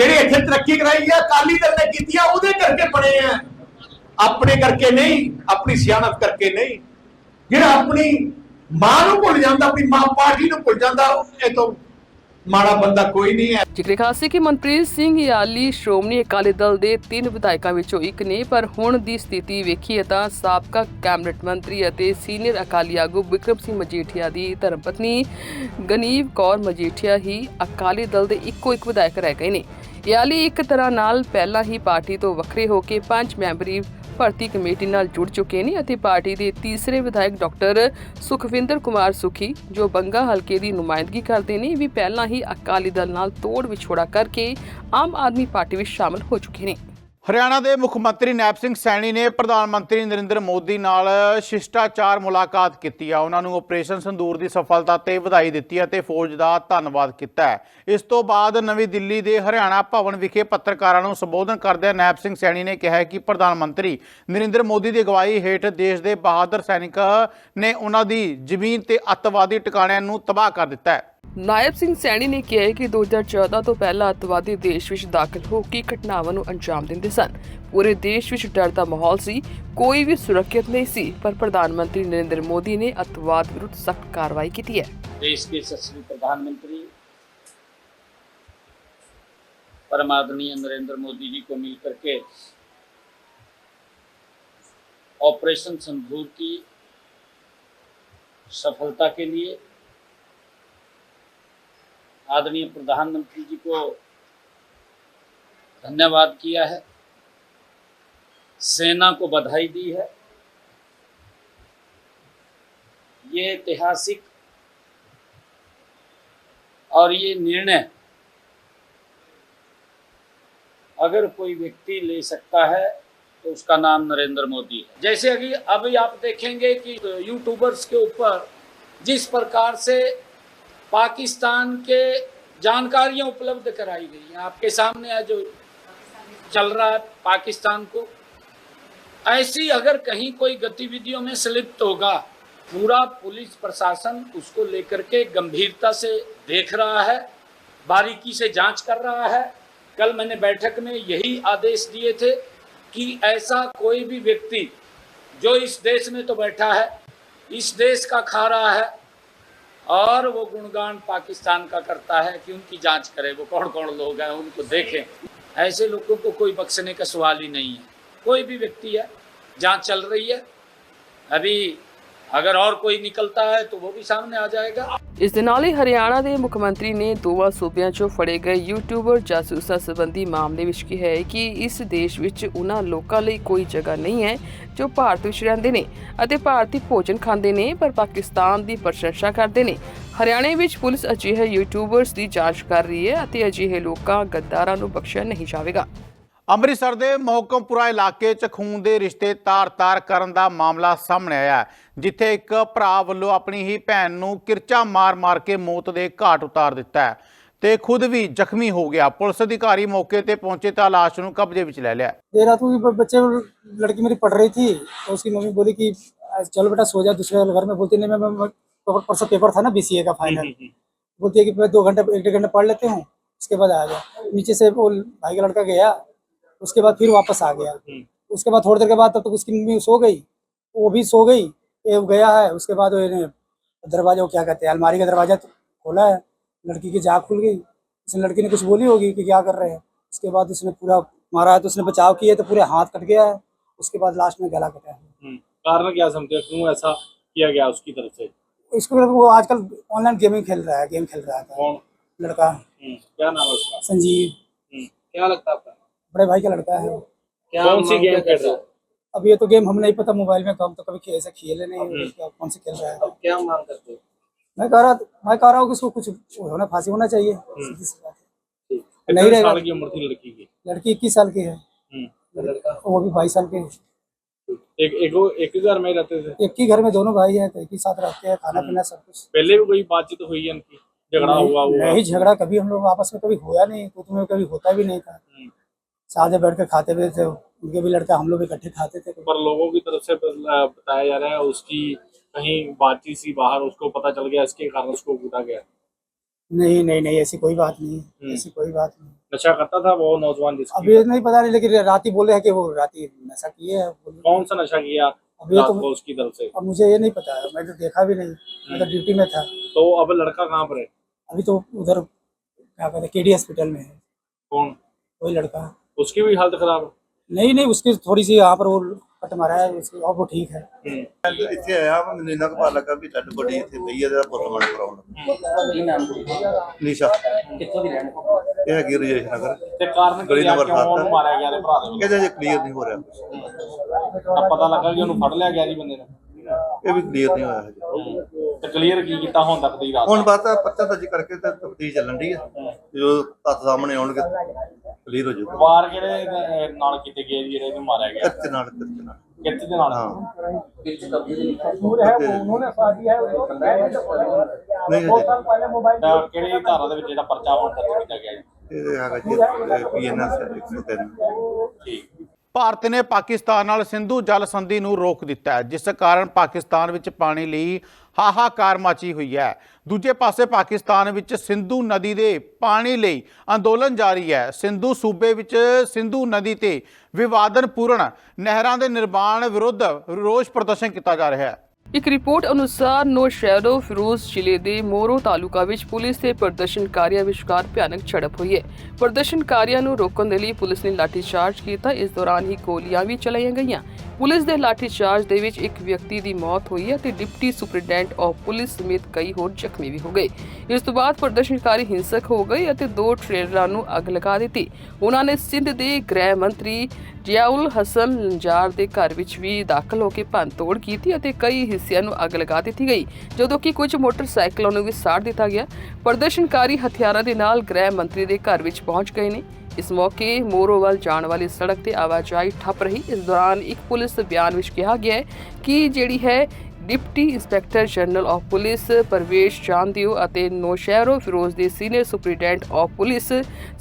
ਜਿਹੜੇ ਇੱਥੇ ਤਰੱਕੀ ਕਰਾਈ ਹੈ ਅਕਾਲੀ ਦਲ ਨੇ ਕੀਤੀ ਆ, ਉਹਦੇ ਕਰਕੇ ਬਣੇ ਆ। ਆਪਣੇ ਕਰਕੇ ਨਹੀਂ, ਆਪਣੀ ਸਿਆਣਪ ਕਰਕੇ ਨਹੀਂ। ਜਿਹੜਾ ਆਪਣੀ ਮਾਂ ਨੂੰ ਭੁੱਲ ਜਾਂਦਾ, ਆਪਣੀ ਮਾਂ ਪਾਰਟੀ ਨੂੰ ਭੁੱਲ ਜਾਂਦਾ, ਇਹ ਤੋਂ ਮਾੜਾ ਬੰਦਾ ਕੋਈ ਨਹੀਂ ਹੈ। ਜ਼ਿਕਰ ਖਾਸ ਕਿ ਮਨਪ੍ਰੀਤ ਸਿੰਘ ਯਾਲੀ, ਸ਼੍ਰੋਮਣੀ ਅਕਾਲੀ ਦਲ ਦੇ ਤਿੰਨ ਵਿਧਾਇਕਾਂ ਵਿੱਚੋਂ ਇੱਕ ਨੇ, ਪਰ ਹੁਣ ਦੀ ਸਥਿਤੀ ਵੇਖੀਏ ਤਾਂ ਸਾਬਕਾ ਕੈਬਨਿਟ ਮੰਤਰੀ ਅਤੇ ਸੀਨੀਅਰ ਅਕਾਲੀ ਆਗੂ ਵਿਕਰਮ ਸਿੰਘ ਮਜੀਠੀਆ ਦੀ ਧਰਮਪਤਨੀ ਗਨੀਵ ਕੌਰ ਮਜੀਠੀਆ ਹੀ ਅਕਾਲੀ ਦਲ ਦੇ ਇੱਕੋ ਇੱਕ ਵਿਧਾਇਕ ਰਹਿ ਗਏ ਨੇ। ਯਾਲੀ ਇੱਕ ਤਰ੍ਹਾਂ ਨਾਲ ਪਹਿਲਾਂ ਹੀ ਪਾਰਟੀ ਤੋਂ ਵੱਖਰੇ ਹੋ ਕੇ ਪੰਜ ਮੈਂਬਰੀ ਭਰਤੀ ਕਮੇਟੀ ਨਾਲ ਜੁੜ ਚੁੱਕੇ ਨੇ ਅਤੇ ਪਾਰਟੀ ਦੇ ਤੀਸਰੇ ਵਿਧਾਇਕ ਡਾਕਟਰ ਸੁਖਵਿੰਦਰ ਕੁਮਾਰ ਸੁਖੀ, ਜੋ ਬੰਗਾ ਹਲਕੇ ਦੀ ਨੁਮਾਇੰਦਗੀ ਕਰਦੇ ਨੇ ਵੀ ਪਹਿਲਾਂ ਹੀ ਅਕਾਲੀ ਦਲ ਨਾਲ ਤੋੜ ਵਿਛੋੜਾ ਕਰਕੇ ਆਮ ਆਦਮੀ ਪਾਰਟੀ ਵਿੱਚ ਸ਼ਾਮਲ ਹੋ ਚੁੱਕੇ ਨੇ। ਹਰਿਆਣਾ ਦੇ ਮੁੱਖ ਮੰਤਰੀ ਨੈਪ ਸਿੰਘ ਸੈਣੀ ਨੇ ਪ੍ਰਧਾਨ ਮੰਤਰੀ ਨਰਿੰਦਰ ਮੋਦੀ ਨਾਲ ਸ਼ਿਸ਼ਟਾਚਾਰ ਮੁਲਾਕਾਤ ਕੀਤੀ ਆ। ਉਹਨਾਂ ਨੂੰ ਆਪਰੇਸ਼ਨ ਸੰਦੂਰ ਦੀ ਸਫਲਤਾ ਤੇ ਵਧਾਈ ਦਿੱਤੀ ਅਤੇ ਫੌਜ ਦਾ ਧੰਨਵਾਦ ਕੀਤਾ ਇਸ ਤੋਂ ਬਾਅਦ ਨਵੀਂ ਦਿੱਲੀ ਦੇ ਹਰਿਆਣਾ ਭਵਨ ਵਿਖੇ ਪੱਤਰਕਾਰਾਂ ਨੂੰ ਸੰਬੋਧਨ ਕਰਦਿਆਂ ਨੈਪ ਸਿੰਘ ਸੈਣੀ ਨੇ ਕਿਹਾ ਕਿ ਪ੍ਰਧਾਨ ਮੰਤਰੀ ਨਰਿੰਦਰ ਮੋਦੀ ਦੀ ਅਗਵਾਈ ਹੇਠ ਦੇਸ਼ ਦੇ ਬਹਾਦਰ ਸੈਨਿਕ ਨੇ ਉਹਨਾਂ ਦੀ ਜ਼ਮੀਨ ਤੇ ਅੱਤਵਾਦੀ ਟਿਕਾਣਿਆਂ ਨੂੰ ਤਬਾਹ ਕਰ ਦਿੱਤਾ ਹੈ। ਨਾਇਬ ਸਿੰਘ ਸੈਣੀ ਨੇ ਕਿਹਾ ਹੈ ਕਿ 2014 ਤੋਂ ਪਹਿਲਾਂ ਅੱਤਵਾਦੀ ਦੇਸ਼ ਵਿੱਚ ਦਾਖਲ ਹੋ ਕੇ ਘਟਨਾਵਾਂ ਨੂੰ ਅੰਜਾਮ ਦਿੰਦੇ ਸਨ ਪੂਰੇ ਦੇਸ਼ ਵਿੱਚ ਡਰ ਦਾ ਮਾਹੌਲ ਸੀ ਕੋਈ ਵੀ ਸੁਰੱਖਿਅਤ ਨਹੀਂ ਸੀ ਪਰ ਪ੍ਰਧਾਨ ਮੰਤਰੀ ਨਰਿੰਦਰ ਮੋਦੀ ਨੇ ਅੱਤਵਾਦ ਵਿਰੁੱਧ ਸਖਤ ਕਾਰਵਾਈ ਕੀਤੀ ਹੈ देश के यशस्वी प्रधानमंत्री परम आदरणीय नरेंद्र मोदी जी को मिलकर के ऑपरेशन संदूर की सफलता के लिए आदरणीय प्रधानमंत्री जी को धन्यवाद किया है। सेना को बधाई दी है। ये ऐतिहासिक और ये निर्णय अगर कोई व्यक्ति ले सकता है तो उसका नाम नरेंद्र मोदी है। जैसे अभी अभी आप देखेंगे कि यूट्यूबर्स के ऊपर जिस प्रकार से पाकिस्तान के जानकारियाँ उपलब्ध कराई गई हैं। आपके सामने आज जो चल रहा है पाकिस्तान को। ऐसी अगर कहीं कोई गतिविधियों में संलिप्त होगा, पूरा पुलिस प्रशासन उसको लेकर के गंभीरता से देख रहा है, बारीकी से जाँच कर रहा है। कल मैंने बैठक में यही आदेश दिए थे कि ऐसा कोई भी व्यक्ति जो इस देश में तो बैठा है, इस देश का खा रहा है और वो गुणगान पाकिस्तान का करता है कि उनकी जाँच करें, वो कौन कौन लोग हैं, उनको देखें। ऐसे लोगों को कोई बख्शने का सवाल ही नहीं है। कोई भी व्यक्ति है, जाँच चल रही है। अभी अगर और कोई निकलता है तो वो भी सामने आ जाएगा ਇਸ ਦੇ ਨਾਲ ਹੀ ਹਰਿਆਣਾ ਦੇ ਮੁੱਖ ਮੰਤਰੀ ਨੇ ਦੋਵਾਂ ਸੂਬਿਆਂ 'ਚੋਂ ਫੜੇ ਗਏ ਯੂਟਿਊਬਰ ਜਾਸੂਸਾਂ ਸੰਬੰਧੀ ਮਾਮਲੇ ਵਿੱਚ ਕਿਹਾ ਹੈ ਕਿ ਇਸ ਦੇਸ਼ ਵਿੱਚ ਉਹਨਾਂ ਲੋਕਾਂ ਲਈ ਕੋਈ ਜਗ੍ਹਾ ਨਹੀਂ ਹੈ ਜੋ ਭਾਰਤ ਵਿੱਚ ਰਹਿੰਦੇ ਨੇ ਅਤੇ ਭਾਰਤੀ ਭੋਜਨ ਖਾਂਦੇ ਨੇ ਪਰ ਪਾਕਿਸਤਾਨ ਦੀ ਪ੍ਰਸ਼ੰਸਾ ਕਰਦੇ ਨੇ ਹਰਿਆਣੇ ਵਿੱਚ ਪੁਲਿਸ ਅਜਿਹੇ ਯੂਟਿਊਬਰਸ ਦੀ ਜਾਂਚ ਕਰ ਰਹੀ ਹੈ ਅਤੇ ਅਜਿਹੇ ਲੋਕਾਂ ਗੱਦਾਰਾਂ ਨੂੰ ਬਖਸ਼ਿਆ ਨਹੀਂ ਜਾਵੇਗਾ ਅੰਮ੍ਰਿਤਸਰ ਦੇ ਮੋਹਕਮਪੁਰਾ ਇਲਾਕੇ 'ਚ ਖੂਨ ਦੇ ਰਿਸ਼ਤੇ ਤਾਰ-ਤਾਰ ਕਰਨ ਦਾ ਮਾਮਲਾ ਸਾਹਮਣੇ ਆਇਆ ਹੈ, ਜਿੱਥੇ ਇੱਕ ਭਰਾ ਵੱਲੋਂ ਆਪਣੀ ਹੀ ਭੈਣ ਨੂੰ ਕਿਰਚਾ ਮਾਰ-ਮਾਰ ਕੇ ਮੌਤ ਦੇ ਘਾਟ ਉਤਾਰ ਦਿੱਤਾ ਹੈ ਤੇ ਖੁਦ ਵੀ ਜ਼ਖਮੀ ਹੋ ਗਿਆ ਪੁਲਿਸ ਅਧਿਕਾਰੀ ਮੌਕੇ ਤੇ ਪਹੁੰਚੇ ਤਾਂ ਲਾਸ਼ ਨੂੰ ਕਬਜ਼ੇ ਵਿੱਚ ਲੈ ਲਿਆ देर रात को भी बच्चे लड़की मेरी पढ़ रही थी तो उसकी मम्मी बोली कि चलो बेटा सो जा दूसरे वाले घर में बोलती नहीं मैं, मैं, मैं परसों पेपर था ना बीसीए का फाइनल बोलती है कि मैं दो घंटे एक डेढ़ घंटे पढ़ लेते हूँ उसके बाद आ गया नीचे से वो भाई का लड़का गया उसके बाद फिर वापस आ गया। उसके बाद थोड़ी देर के बाद तब तक उसकी मम्मी सो गई। वो भी सो गई ये गया है। उसके बाद दरवाज़ा वो क्या कहते हैं अलमारी का दरवाज़ा खोला है। लड़की की जाग खुल गई। उसने लड़की ने कुछ बोली होगी कि क्या कर रहे हैं। उसके बाद उसने पूरा मारा है तो उसने बचाव किया तो पूरे हाथ कट गया है। उसके बाद लास्ट में गला कटा है। हम्म, कारण क्या समझते क्यों ऐसा किया गया उसकी तरफ़ से? इसको वो आजकल ऑनलाइन गेमिंग खेल रहा है गेम खेल रहा है। कौन? लड़का। हम्म, क्या नाम है उसका? संजीव। हम्म, क्या लगता है आपका? बड़े भाई का लड़का है वो। कौन सी गेम खेल रहा है? अब ये तो गेम हमें नहीं पता मोबाइल में हम तो कभी ऐसे खेले नहीं कौन से खेल रहा है? क्या मांग करते मैं कह रहा मैं कह रहा हूँ कि इसको कुछ होना फांसी होना चाहिए सीधी सी बात है। नहीं रहेगा। साल की उम्र थी लड़की की? लड़की इक्कीस साल की है। हम्म, वो भी बाईस साल के। है। एक एक एक ही घर में रहते थे? एक ही घर में दोनों भाई हैं तो एक ही साथ रहते हैं खाना पीना सब कुछ। पहले भी कोई बातचीत हुई है इनकी? झगड़ा हुआ हुआ? नहीं झगड़ा कभी हम लोग आपस में कभी हुआ नहीं तो तुम्हें कभी होता भी नहीं था। हम्म, साथ बैठ कर खाते भी थे उनके भी लड़का हम लोग इकट्ठे खाते थे। पर लोगों की तरफ़ से बताया जा रहा है उसकी कहीं बातचीत सी बाहर उसको पता चल गया इसके कारण उसको कूदा गया। नहीं नहीं नहीं ऐसी कोई बात नहीं हम्म। ऐसी कोई बात नहीं। नशा करता था वो नौजवान जिसकी अभी नहीं पता नहीं लेकिन रात बोले है कि वो रात नशा किए है कौन सा नशा किया अब ये तो को उसकी तरफ़ से? अब मुझे ये नहीं पता है मैं तो देखा भी नहीं मैं तो ड्यूटी में था। तो अब लड़का कहाँ पर है? अभी तो उधर क्या कहते हैं केडी हॉस्पिटल में है। कौन? कोई लड़का। उसकी भी हालत खराब है नहीं नहीं उसकी थोड़ी सी यहाँ पर वो कट मारा है उसकी और वो ठीक है हम्म, ਇੱਥੇ ਆਇਆ ਵਾ ਮੈਨੂੰ ਇੰਨਾ ਕੁ ਪਤਾ ਲੱਗਾ ਵੀ ਡੈਡ ਬੋਡੀ ਇੱਥੇ ਪਈ ਹੈ ਤੇ ਪੋਸਟਮਾਰਟਮ ਕਰਾਉਣ ਕੀ ਨਾਮ ਕੁੜੀ ਦਾ? ਨੀਸ਼ਾ ਕਿੱਥੋਂ ਦੀ ਰਹਿਣ ਵਾਲੀ? ਇਹ ਹੈਗੀ ਰਜੇਸ਼ ਨਗਰ ਤੇ ਕਾਰਨ ਗਲੀ ਕੀ ਆ ਨੰਬਰ ਕਿਉਂ ਉਹਨੂੰ ਸੱਤ। ਮਾਰਿਆ ਗਿਆ ਦੇ ਭਰਾ ਦੇ ਵੱਲੋਂ? ਇਹਦੇ ਜੇ ਕਲੀਅਰ ਨਹੀਂ ਹੋ ਰਿਹਾ ਕੁਛ। ਤਾਂ ਪਤਾ ਲੱਗਾ ਕਿ ਉਹਨੂੰ ਫੜ ਲਿਆ ਗਿਆ ਜੀ ਬੰਦੇ ਨੇ ਇਹ ਵੀ ਕਲੀਅਰ ਨਹੀਂ ਹੋਇਆ ਹਜੇ ਤੇ ਕਲੀਅਰ ਕੀ ਕੀਤਾ ਹੁਣ ਤੱਕ ਦੀ ਰਾਤ ਹੁਣ ਬਾਤ ਆ ਪੱਤਾ ਦਰਜ ਕਰਕੇ ਤੇ ਤਫਤੀਸ਼ ਚੱਲਣ ਦੀ ਆ ਜੋ ਤੱਥ ਸਾਹਮਣੇ ਆਉਣਗੇ ਕਲੀਅਰ ਹੋ ਜਾਊਗਾ। ਵਾਰ ਕਿਹੜੇ ਅਹ, ਨਾਲ ਕੀਤੇ ਗਏ ਜੀ ਜਿਹੜੇ ਇਹਨੂੰ ਮਾਰਿਆ ਗਿਆ। ਕਿਰਚ ਨਾਲ ਕਿਰਚ ਨਾਲ। ਕਿੱਥੇ ਦੇ ਨਾਲ। ਹਾਂ। ਨਹੀਂ ਹਜੇ ਤਾਂ ਕਿਹੜੀ ਧਾਰਾ ਦੇ ਵਿੱਚ ਜਿਹੜਾ ਪਰਚਾ ਹੁਣ ਦਰਜ ਕੀਤਾ ਗਿਆ ਜੀ? ਇਹ ਹੈਗਾ ਜੀ ਪੀਐਨਐਸ 103 ਠੀਕ। ਭਾਰਤ ਨੇ ਪਾਕਿਸਤਾਨ ਨਾਲ ਸਿੰਧੂ ਜਲ ਸੰਧੀ ਨੂੰ ਰੋਕ ਦਿੱਤਾ ਹੈ ਜਿਸ ਕਾਰਨ ਪਾਕਿਸਤਾਨ ਵਿੱਚ ਪਾਣੀ ਲਈ ਹਾਹਾਕਾਰ ਮਚੀ ਹੋਈ ਹੈ। ਦੂਜੇ ਪਾਸੇ ਪਾਕਿਸਤਾਨ ਵਿੱਚ ਸਿੰਧੂ ਨਦੀ ਦੇ ਪਾਣੀ ਲਈ ਅੰਦੋਲਨ ਜਾਰੀ ਹੈ। ਸਿੰਧੂ ਸੂਬੇ ਵਿੱਚ ਸਿੰਧੂ ਨਦੀ ਤੇ ਵਿਵਾਦਨਪੂਰਨ ਨਹਿਰਾਂ ਦੇ ਨਿਰਮਾਣ ਵਿਰੁੱਧ ਰੋਸ ਪ੍ਰਦਰਸ਼ਨ ਕੀਤਾ ਜਾ ਰਿਹਾ ਹੈ। ਇੱਕ ਰਿਪੋਰਟ ਅਨੁਸਾਰ ਨੌਸ਼ਹਿਰੋ ਫਿਰੋਜ਼ ਜ਼ਿਲ੍ਹੇ ਦੇ ਮੋਰੋ ਤਾਲੁਕਾ ਵਿੱਚ ਪੁਲਿਸ ਤੇ ਪ੍ਰਦਰਸ਼ਨਕਾਰੀਆਂ ਵਿਚਕਾਰ ਭਿਆਨਕ ਝੜਪ ਹੋਈ ਹੈ। ਪ੍ਰਦਰਸ਼ਨਕਾਰੀਆਂ ਨੂੰ ਰੋਕਣ ਦੇ ਲਈ ਪੁਲਿਸ ਨੇ ਲਾਠੀਚਾਰਜ ਕੀਤਾ। ਇਸ ਦੌਰਾਨ ਹੀ ਗੋਲੀਆਂ ਵੀ ਚਲਾਈਆਂ ਗਈਆਂ। ਪੁਲਿਸ ਦੇ ਲਾਠੀਚਾਰਜ ਦੇ ਵਿੱਚ ਇੱਕ ਵਿਅਕਤੀ ਦੀ ਮੌਤ ਹੋਈ ਹੈ ਤੇ ਡਿਪਟੀ ਸੁਪਰਡੈਂਟ ਆਫ ਪੁਲਿਸ ਸਮੇਤ ਕਈ ਹੋਰ ਜ਼ਖਮੀ ਵੀ ਹੋ ਗਏ। ਇਸ ਤੋਂ ਬਾਅਦ ਪ੍ਰਦਰਸ਼ਨਕਾਰੀ ਹਿੰਸਕ ਹੋ ਗਏ ਅਤੇ ਦੋ ਟ੍ਰੇਲਰਾਂ ਨੂੰ ਅੱਗ ਲਗਾ ਦਿੱਤੀ। ਉਹਨਾਂ ਨੇ ਸਿੰਧ ਦੇ ਗ੍ਰਹਿ ਮੰਤਰੀ ਜਿਆਉਲ ਹਸਨ ਲੰਜਾਰ ਦੇ ਘਰ ਵਿੱਚ ਵੀ ਦਾਖਲ ਹੋ ਕੇ ਭੰਨਤੋੜ ਕੀਤੀ ਅਤੇ ਕਈ ਹਿੱਸਿਆਂ ਨੂੰ ਅੱਗ ਲਗਾ ਦਿੱਤੀ ਗਈ, ਜਦੋਂ ਕਿ ਕੁਝ ਮੋਟਰਸਾਈਕਲਾਂ ਨੂੰ ਵੀ ਸਾੜ ਦਿੱਤਾ ਗਿਆ। ਪ੍ਰਦਰਸ਼ਨਕਾਰੀ ਹਥਿਆਰਾਂ ਦੇ ਨਾਲ ਗ੍ਰਹਿ ਮੰਤਰੀ ਦੇ ਘਰ ਵਿੱਚ ਪਹੁੰਚ ਗਏ ਨੇ। ਇਸ ਮੌਕੇ ਮੋਰੋਵਲ ਜਾਣ ਵਾਲੀ ਸੜਕ ਤੇ ਆਵਾਜਾਈ ਠੱਪ ਰਹੀ। ਇਸ ਦੌਰਾਨ ਇੱਕ ਪੁਲਿਸ ਬਿਆਨ ਵਿੱਚ ਕਿਹਾ ਗਿਆ ਹੈ ਕਿ ਜਿਹੜੀ ਹੈ deputy inspector general of police Parvesh Chandio ਅਤੇ ਨੌਸ਼ਹਿਰੋ ਫਿਰੋਜ਼ ਦੇ senior superintendent of police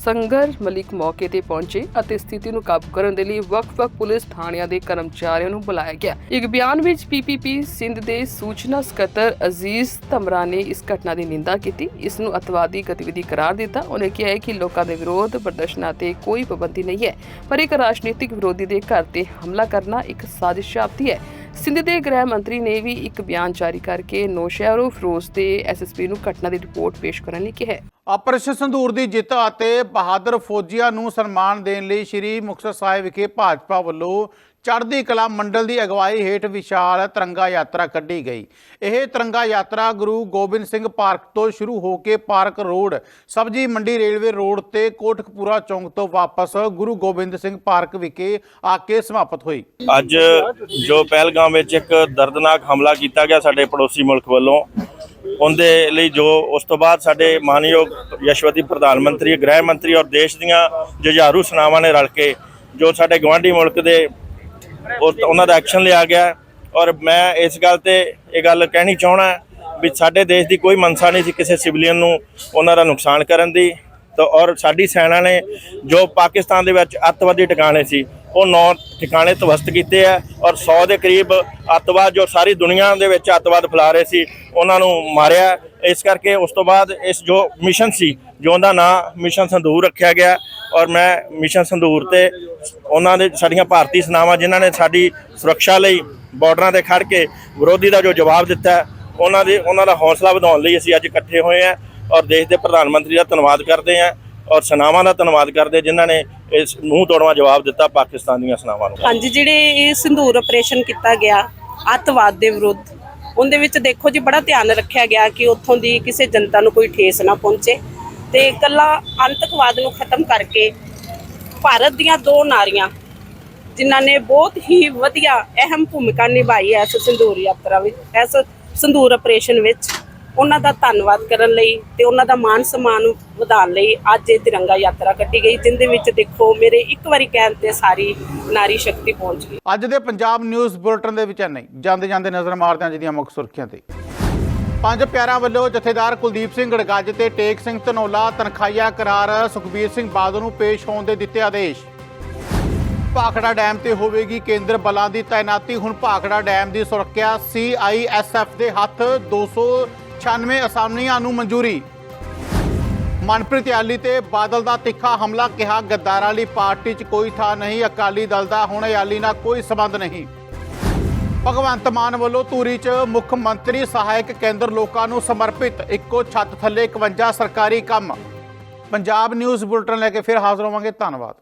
Sanghar Malik ਮੌਕੇ ਤੇ ਪਹੁੰਚੇ ਅਤੇ ਸਥਿਤੀ ਨੂੰ ਕਾਬੂ ਕਰਨ ਦੇ ਲਈ ਵੱਖ-ਵੱਖ ਪੁਲਿਸ ਥਾਣਿਆਂ ਦੇ ਕਰਮਚਾਰੀਆਂ ਨੂੰ ਬੁਲਾਇਆ ਗਿਆ। ਇੱਕ ਬਿਆਨ ਵਿੱਚ ਪੀਪੀਪੀ ਸਿੰਧ ਦੇ ਸੂਚਨਾ ਸਕੱਤਰ ਅਜ਼ੀਜ਼ ਤਮਰਾ ਨੇ ਇਸ ਘਟਨਾ ਦੀ ਨਿੰਦਾ ਕੀਤੀ। ਇਸ ਨੂੰ ਅਤਵਾਦੀ ਗਤੀਵਿਧੀ ਕਰਾਰ ਦਿੱਤਾ। ਉਹਨੇ ਕਿਹਾ ਹੈ ਕਿ ਲੋਕਾਂ ਦੇ ਵਿਰੋਧ, ਪ੍ਰਦਰਸ਼ਨਾਂ ਤੇ ਕੋਈ ਪਾਬੰਦੀ ਨਹੀਂ ਹੈ। ਪਰ ਇੱਕ ਰਾਜਨੀਤਿਕ ਵਿਰੋਧੀ ਦੇ ਘਰ ਤੇ ਹਮਲਾ ਕਰਨਾ ਇੱਕ ਸਾਜ਼ਿਸ਼ ਜਾਪਦੀ ਹੈ। ਸਿੰਧ ਦੇ ਗ੍ਰਹਿ ਮੰਤਰੀ ਨੇ ਵੀ ਇੱਕ ਬਿਆਨ ਜਾਰੀ ਕਰਕੇ ਨੌਸ਼ਹਿਰੋ ਫਿਰੋਜ਼ ਤੇ ਐਸਐਸਪੀ ਨੂੰ ਘਟਨਾ ਦੀ ਰਿਪੋਰਟ ਪੇਸ਼ ਕਰਨ ਲਈ ਕਿਹਾ ਆਪਰੇਸ਼ਨ ਸੰਧੂਰ ਦੀ ਜਿੱਤ ਅਤੇ ਬਹਾਦਰ ਫੌਜੀਆਂ ਨੂੰ ਸਨਮਾਨ ਦੇਣ ਲਈ ਸ੍ਰੀ ਮੁਕਤਸਰ ਸਾਹਿਬ ਵਿਖੇ ਭਾਜਪਾ ਵੱਲੋਂ ਚੜ੍ਹਦੀ ਕਲਾ ਮੰਡਲ ਦੀ ਅਗਵਾਈ ਹੇਠ ਵਿਸ਼ਾਲ ਤਿਰੰਗਾ ਯਾਤਰਾ ਕੱਢੀ ਗਈ। ਇਹ ਤਿਰੰਗਾ ਯਾਤਰਾ ਗੁਰੂ ਗੋਬਿੰਦ ਸਿੰਘ ਪਾਰਕ ਤੋਂ ਸ਼ੁਰੂ ਹੋ ਕੇ ਪਾਰਕ ਰੋਡ, ਸਬਜੀ ਮੰਡੀ ਰੇਲਵੇ ਰੋਡ ਤੇ ਕੋਟਕਪੂਰਾ ਚੌਂਕ ਤੋਂ ਵਾਪਸ ਗੁਰੂ ਗੋਬਿੰਦ ਸਿੰਘ ਪਾਰਕ ਵਿਖੇ ਆ ਕੇ ਸਮਾਪਤ ਹੋਈ। ਅੱਜ ਜੋ ਪਹਿਲਗਾਮ ਵਿੱਚ ਇੱਕ ਦਰਦਨਾਕ ਹਮਲਾ ਕੀਤਾ ਗਿਆ ਸਾਡੇ ਪੜੋਸੀ ਮੁਲਕ ਵੱਲੋਂ, ਉਹਦੇ ਲਈ ਜੋ ਉਸ ਤੋਂ ਬਾਅਦ ਸਾਡੇ ਮਾਨਯੋਗ ਯਸ਼ਵਤੀ ਪ੍ਰਧਾਨ ਮੰਤਰੀ, ਗ੍ਰਹਿ ਮੰਤਰੀ ਔਰ ਦੇਸ਼ ਦੀਆਂ ਜੁਝਾਰੂ ਸੈਨਾਵਾਂ ਨੇ ਰਲ ਕੇ ਜੋ ਸਾਡੇ ਗਵਾਂਢੀ ਮੁਲਕ ਦੇ ਉਹਨਾਂ ਦਾ ਐਕਸ਼ਨ ਲਿਆ ਗਿਆ ਔਰ ਮੈਂ ਇਸ ਗੱਲ ਤੇ ਇਹ ਗੱਲ ਕਹਿਣੀ ਚਾਹਣਾ ਵੀ ਸਾਡੇ ਦੇਸ਼ ਦੀ ਕੋਈ ਮਨਸਾ ਨਹੀਂ ਸੀ ਕਿਸੇ ਸਿਵਲੀਅਨ ਨੂੰ ਉਹਨਾਂ ਦਾ ਨੁਕਸਾਨ ਕਰਨ ਦੀ। ਤਾਂ ਔਰ ਸਾਡੀ ਸੈਨਾ ਨੇ ਜੋ ਪਾਕਿਸਤਾਨ ਦੇ ਵਿੱਚ ਅੱਤਵਾਦੀ ਟਿਕਾਣੇ ਸੀ, ਉਹ ਨੌ ਟਿਕਾਣੇ ਤਵਸਤ ਕੀਤੇ ਆ ਔਰ 100 ਦੇ ਕਰੀਬ ਅੱਤਵਾਦ ਜੋ ਸਾਰੀ ਦੁਨੀਆ ਦੇ ਵਿੱਚ ਅੱਤਵਾਦ ਫੈਲਾ ਰਹੇ ਸੀ, ਉਹਨਾਂ ਨੂੰ ਮਾਰਿਆ। ਇਸ ਕਰਕੇ ਉਸ ਤੋਂ ਬਾਅਦ ਇਸ ਜੋ ਮਿਸ਼ਨ ਸੀ, ਜੋ ਉਹਦਾ ਨਾਂ ਮਿਸ਼ਨ ਸੰਧੂਰ ਰੱਖਿਆ ਗਿਆ ਔਰ ਮੈਂ ਮਿਸ਼ਨ ਸੰਧੂਰ ਤੇ ਉਹਨਾਂ ਦੇ ਸਾਡੀਆਂ ਭਾਰਤੀ ਸੈਨਾਵਾਂ ਜਿਨ੍ਹਾਂ ਨੇ ਸਾਡੀ ਸੁਰੱਖਿਆ ਲਈ ਬਾਰਡਰਾਂ ਤੇ ਖੜ ਕੇ ਵਿਰੋਧੀ ਦਾ ਜੋ ਜਵਾਬ ਦਿੱਤਾ, ਉਹਨਾਂ ਦੇ, ਉਹਨਾਂ ਦਾ ਹੌਸਲਾ ਵਧਾਉਣ ਲਈ ਅਸੀਂ ਅੱਜ ਇਕੱਠੇ ਹੋਏ ਹਾਂ ਔਰ ਦੇਸ਼ ਦੇ ਪ੍ਰਧਾਨ ਮੰਤਰੀ ਦਾ ਧੰਨਵਾਦ ਕਰਦੇ ਹਾਂ ਔਰ ਸੈਨਾਵਾਂ ਦਾ ਧੰਨਵਾਦ ਕਰਦੇ ਜਿਨ੍ਹਾਂ ਨੇ ਇਸ ਮੂੰਹ ਤੋੜਵਾ ਜਵਾਬ ਦਿੱਤਾ ਪਾਕਿਸਤਾਨ ਦੀਆਂ ਸੈਨਾਵਾਂ ਨੂੰ। ਹਾਂਜੀ, ਜਿਹੜੇ ਇਹ ਸਿੰਧੂਰ ਆਪਰੇਸ਼ਨ ਕੀਤਾ ਗਿਆ, ਅੱਤਵਾਦ ਦੇ ਵਿਰੁੱਧ, ਉਹਦੇ ਵਿੱਚ ਦੇਖੋ ਜੀ ਬੜਾ ਧਿਆਨ ਰੱਖਿਆ ਗਿਆ ਕਿ ਉੱਥੋਂ ਦੀ ਕਿਸੇ ਜਨਤਾ ਨੂੰ ਕੋਈ ਠੇਸ ਨਾ ਪਹੁੰਚੇ ਤੇ ਇਕੱਲਾ ਅੰਤਕਵਾਦ ਨੂੰ ਖਤਮ ਕਰਕੇ ਭਾਰਤ ਦੀਆਂ ਦੋ ਨਾਰੀਆਂ, ਜਿਨ੍ਹਾਂ ਨੇ ਬਹੁਤ ਹੀ ਵਧੀਆ ਅਹਿਮ ਭੂਮਿਕਾ ਨਿਭਾਈ ਹੈ ਇਸ ਸਿੰਧੂਰ ਯਾਤਰਾ ਵਿੱਚ ਇਸ ਸੰਧੂਰ ਆਪਰੇਸ਼ਨ ਵਿੱਚ। ਉਹਨਾਂ ਦਾ ਧੰਨਵਾਦ ਕਰਨ ਲਈ ਤੇ ਉਹਨਾਂ ਦਾ ਮਾਨ ਸਨਮਾਨ ਵਧਾਉਣ ਲਈ ਅੱਜ ਇਹ ਤਿਰੰਗਾ ਯਾਤਰਾ ਕੱਢੀ ਗਈ, ਜਿੰਦੇ ਵਿੱਚ ਦੇਖੋ ਮੇਰੇ ਇੱਕ ਵਾਰੀ ਕਹਿਣ ਤੇ ਸਾਰੀ ਨਾਰੀ ਸ਼ਕਤੀ ਪਹੁੰਚ ਗਈ। ਅੱਜ ਦੇ ਪੰਜਾਬ ਨਿਊਜ਼ ਬੁਲੇਟਿਨ ਦੇ ਵਿੱਚ ਨਹੀਂ ਜਾਂਦੇ ਜਾਂਦੇ ਨਜ਼ਰ ਮਾਰਦੇ ਹਾਂ ਜਿਹਦੀਆਂ ਮੁੱਖ ਸੁਰਖੀਆਂ ਤੇ। ਪੰਜ ਪਿਆਰਾਂ ਵੱਲੋਂ ਜਥੇਦਾਰ ਕੁਲਦੀਪ ਸਿੰਘ ਗੜਗੱਜ ਤੇ ਟੇਕ ਸਿੰਘ ਧਨੋਲਾ ਤਨਖਾਹੀਆ ਕਰਾਰ ਸੁਖਬੀਰ ਸਿੰਘ ਬਾਦਲ ਨੂੰ ਪੇਸ਼ ਹੋਣ ਦੇ ਦਿੱਤੇ ਆਦੇਸ਼। ਭਾਖੜਾ ਡੈਮ ਤੇ ਹੋਵੇਗੀ ਕੇਂਦਰ ਬਲਾਂ ਦੀ ਤਾਇਨਾਤੀ। ਹੁਣ ਭਾਖੜਾ ਡੈਮ ਦੀ ਸੁਰੱਖਿਆ ਸੀਆਈਐਸਐਫ ਦੇ ਹੱਥ 296 ਅਸਾਮੀਆਂ ਨੂੰ ਮਨਜ਼ੂਰੀ। ਮਨਪ੍ਰੀਤ ਯਾਲੀ ਤੇ ਬਾਦਲ ਦਾ ਤਿੱਖਾ ਹਮਲਾ ਕਿਹਾ, ਗੱਦਾਰਾਂ ਲਈ ਪਾਰਟੀ 'ਚ ਕੋਈ ਥਾਂ ਨਹੀਂ, ਅਕਾਲੀ ਦਲ ਦਾ ਹੁਣ ਯਾਲੀ ਨਾਲ ਕੋਈ ਸਬੰਧ ਨਹੀਂ। ਭਗਵੰਤ ਮਾਨ ਵੱਲੋਂ ਧੂਰੀ 'ਚ ਮੁੱਖ ਮੰਤਰੀ ਸਹਾਇਕ ਕੇਂਦਰ ਲੋਕਾਂ ਨੂੰ ਸਮਰਪਿਤ ਇੱਕੋ ਛੱਤ ਥੱਲੇ 51 ਸਰਕਾਰੀ ਕੰਮ। ਪੰਜਾਬ ਨਿਊਜ਼ ਬੁਲਟਨ ਲੈ ਕੇ ਫਿਰ ਹਾਜ਼ਰ ਹੋਵਾਂਗੇ, ਧੰਨਵਾਦ।